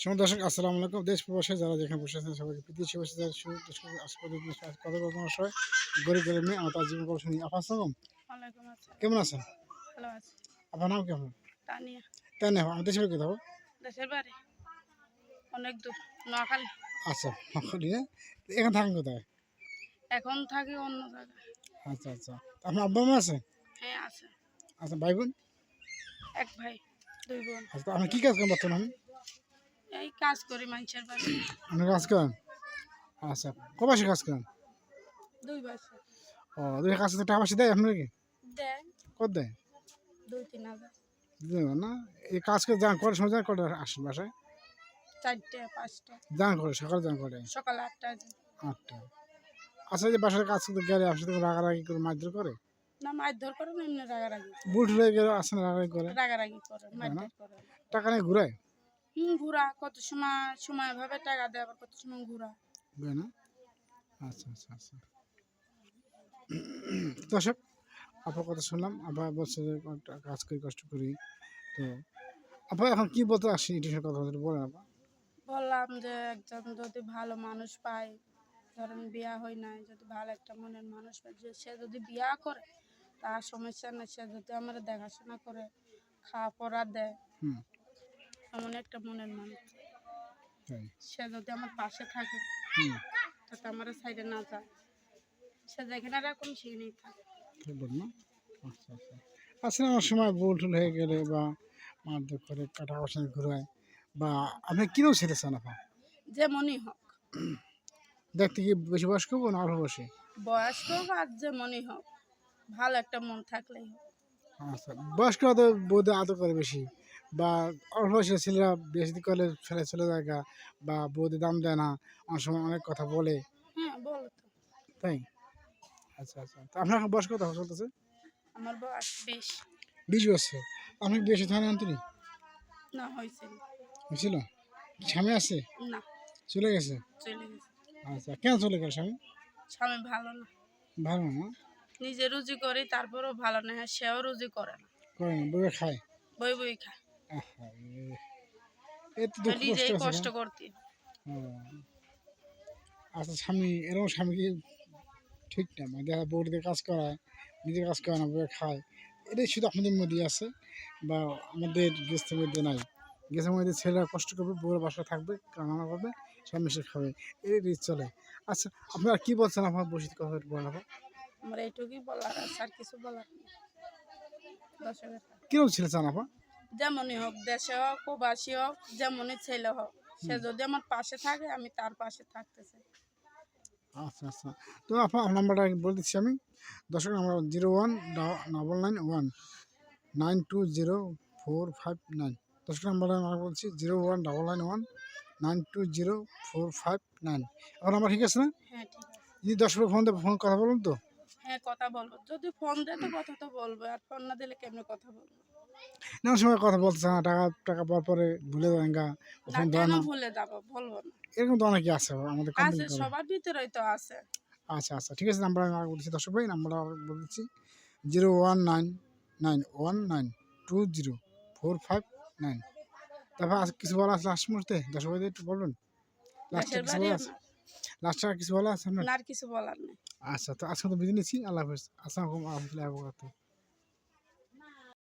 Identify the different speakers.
Speaker 1: সময় দর্শক আসসালামু আলাইকুম। দেশ প্রবাসে যারা যেখানে বসে আছেন সবাইকে প্রীতি আসপাদ কথা বলতে সময় গরিব গরিব মেয়ে আমার তার জীবন গল্প শুনি। আপা আসসালাম কেমন আছেন? আপনার নাম কেমন?
Speaker 2: তানিয়া।
Speaker 1: তাই না আমি দেশের কোথাও
Speaker 2: দেশের বাড়ি? অনেক দূর নোয়াখালী।
Speaker 1: আচ্ছা নিয়ে এখানে থাকেন কোথায়?
Speaker 2: এখন থাকি অন্য জায়গায়।
Speaker 1: আচ্ছা আচ্ছা। আপনার আব্বা মা আছে?
Speaker 2: হ্যাঁ আছে।
Speaker 1: আচ্ছা ভাই বোন?
Speaker 2: এক ভাই দুই বোন।
Speaker 1: আচ্ছা আপনি কী কাজ করেন বর্তমানে?
Speaker 2: কাজ করি মানুষের
Speaker 1: আপনি কাজ করেন? আচ্ছা কবাসে কাজ করেন?
Speaker 2: দুই বছর।
Speaker 1: ও দুই কাজ করতে টাকা পয়সা দেয় আপনাকে
Speaker 2: দেয়।
Speaker 1: কত দেয়?
Speaker 2: দুই তিন হাজার।
Speaker 1: না? এই কাজ করে যান করে সময় যান করে আসেন বাসায়?
Speaker 2: চারটে পাঁচটা।
Speaker 1: যান করে সকালে যান করে।
Speaker 2: সকাল আটটা
Speaker 1: আটটা। আচ্ছা যে বাসার কাজ করতে গেলে আপনার সাথে রাগারাগি করে মারধর করে?
Speaker 2: না মারধর করে না এমনি রাগারাগি
Speaker 1: বুট হয়ে গেলে আসেন রাগারাগি করে?
Speaker 2: রাগারাগি করে মারধর করে।
Speaker 1: টাকা নিয়ে ঘুরায়?
Speaker 2: ঘুরা কত সময় সময় ভাবে টাকা দেয় আবার কত সময় ঘুরা।
Speaker 1: না? আচ্ছা আচ্ছা আচ্ছা। দর্শক আপনার কথা শুনলাম আবার বলছে যে কাজ করি কষ্ট করি। তো আপনার এখন কি বলতে আসি এটির কথা বলেন আপা।
Speaker 2: বললাম যে একজন যদি ভালো মানুষ পায় ধরেন বিয়া হয় নাই যদি ভালো একটা মনের মানুষ পায় যে সে যদি বিয়া করে তার সমস্যা নেই সে যদি আমার দেখাশোনা করে খাওয়া পড়া দেয়
Speaker 1: হুম।
Speaker 2: এমন একটা মনের মানুষ। সে যদি আমার পাশে থাকে যাতে আমার সাইডে না যায়। সে যেখানে রাখুন সেখানেই থাকে।
Speaker 1: আচ্ছা আচ্ছা। আচ্ছা আমার সময় ভুল টুল হয়ে গেলে বা মারধর করে কাটা পয়সা ঘুরায় বা আপনি কিনেও ছেড়ে চান আপা?
Speaker 2: যেমনই হোক।
Speaker 1: দেখতে কি বেশি বয়স্ক হব না অল্প বয়সী?
Speaker 2: বয়স্ক হোক আর যেমনই হোক ভালো একটা মন থাকলেই হোক।
Speaker 1: আচ্ছা বয়স্ক তো বৌদ্ধ আদর করে বেশি? বা অল্প বয়সী ছেলেরা বেশি করলে ফেলে চলে যায় গা, বা বৌদ্ধ দাম দেয় না অনেক সময় অনেক কথা বলে।
Speaker 2: হ্যাঁ
Speaker 1: তাই? আচ্ছা আচ্ছা। তো আপনার বয়স কত চলতেছে?
Speaker 2: আমার বয়স বেশ।
Speaker 1: বিশ বছর। আপনি বেশি থাকেন আন্তরি
Speaker 2: না হয়েছে না।
Speaker 1: বুঝছিল স্বামী আছে?
Speaker 2: না।
Speaker 1: চলে গেছে?
Speaker 2: চলে গেছে।
Speaker 1: আচ্ছা কেন চলে গেল স্বামী?
Speaker 2: স্বামী ভালো না।
Speaker 1: ভালো না?
Speaker 2: নিজে রুজি করি তারপরেও ভালো না। হ্যাঁ সেও রুজি করে না।
Speaker 1: করে না বই খায়?
Speaker 2: বই বই খায়।
Speaker 1: কষ্ট
Speaker 2: করতে।
Speaker 1: আচ্ছা স্বামী এরকম স্বামী কি ঠিক না? মানে দেখা বউটিতে কাজ করায় নিজে কাজ করে না খায় এটাই শুধু আপনাদের মধ্যে আছে বা আমাদের গেস্টের মধ্যে নাই? গেস্টের মধ্যে ছেলেরা কষ্ট করবে বউয়ের বাসা থাকবে রান্না করবে সব মিশে খাবে রীতি চলে। আচ্ছা আপনারা কি বলছেন? আমার বসিত কথা বলেন আপা
Speaker 2: আমার এইটুকুই বলার আর কিছু বলার
Speaker 1: কীরকম ছেলে চান আপা?
Speaker 2: যেমনই হোক দেশে হোক প্রবাসী হোক যেমনই ছেলে হোক সে যদি আমার পাশে থাকে আমি তার পাশে থাকতে চাই
Speaker 1: আচ্ছা আচ্ছা। তো আপা নাম্বারটা বলে দিচ্ছি আমি। দর্শক আমরা zero one double nine one nine two zero four five nine. দর্শক নাম্বারটা আমরা বলছি zero one double nine one nine two zero four five nine. আমার ঠিক আছে না?
Speaker 2: হ্যাঁ ঠিক আছে।
Speaker 1: যদি দশ ফোন দেবে ফোন কথা বলুন তো।
Speaker 2: হ্যাঁ কথা বলব। যদি ফোন দেয় তো কথা তো বলব। আর ফোন না দিলে কেমনে কথা বলব?
Speaker 1: না অনেক সময় কথা বলতে চায় না টাকা টাকা পাওয়ার পরে ভুলে যাবেন গা ফোন দেওয়া না।
Speaker 2: ভুলে বলব না।
Speaker 1: এরকম তো অনেকে আছে আমাদের
Speaker 2: আছে সবার ভিতরেই তো আছে।
Speaker 1: আচ্ছা আচ্ছা ঠিক আছে নাম্বার আমি বলছি দর্শক ভাই নাম্বারটা বলে দিচ্ছি zero one nine nine one nine two zero four five nine তারপর কিছু বলা আছে লাস্ট মুহূর্তে? দর্শক ভাইদের একটু বলবেন? লাস্টে কিছু বলা আছে? লাস্টে আর কিছু বলা আছে
Speaker 2: না আর কিছু বলার নেই।
Speaker 1: আচ্ছা তো আজকে তো বিজে নিচ্ছি আল্লাহ হাফিজ। আসসালামু আলাইকুম রহমতুল্লাহ